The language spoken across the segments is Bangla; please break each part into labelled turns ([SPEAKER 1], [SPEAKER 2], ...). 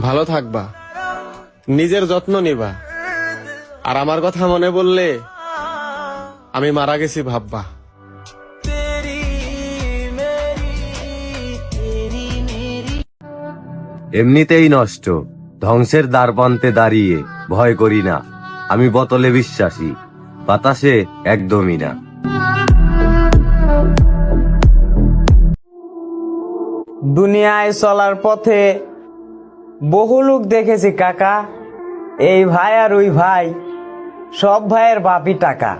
[SPEAKER 1] ভালো থাকবা। নিজের যত্ন নিবা। আর আমার কথা মনে বললে আমি মারা গেছি ভাববা।
[SPEAKER 2] এমনিতেই নষ্ট। ধ্বংসের দ্বারপ্রান্তে দাঁড়িয়ে ভয় করি না। আমি বোতলে বিশ্বাসী। বাতাসে একদমই না।
[SPEAKER 3] দুনিয়ায় চলার পথে বহু লোক দেখেছি, কাকা। এই ভাই আর ওই ভাই, সব ভাইয়ের বাপি টাকা।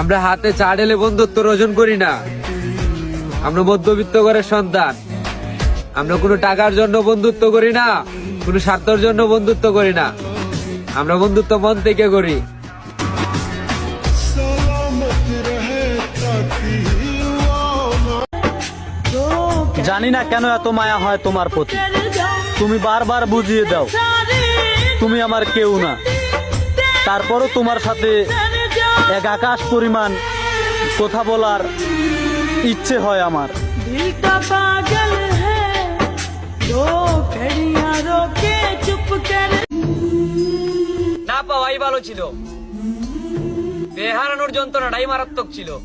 [SPEAKER 4] আমরা হাতে চা ঢেলে বন্ধুত্ব রোজন করি না। আমরা মধ্যবিত্ত ঘরের সন্তান। আমরা কোনো টাকার জন্য বন্ধুত্ব করি না, কোনো স্বার্থর জন্য বন্ধুত্ব করি না। আমরা বন্ধুত্ব মন থেকে করি।
[SPEAKER 5] জানি না কেন এত মায়া হয় তোমার প্রতি। তুমি বারবার বুঝিয়ে দাও তুমি আমার কেউ না। তারপরও তোমার সাথে এক আকাশ পরিমাণ কথা বলার ইচ্ছে হয় আমার।
[SPEAKER 4] না পাওয়াই ভালো ছিল। বেহারানোর যন্ত্রণাটাই মারাত্মক ছিল।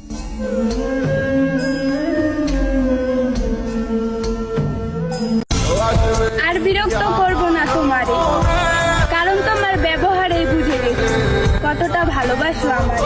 [SPEAKER 6] কতটা ভালোবাসো আমার।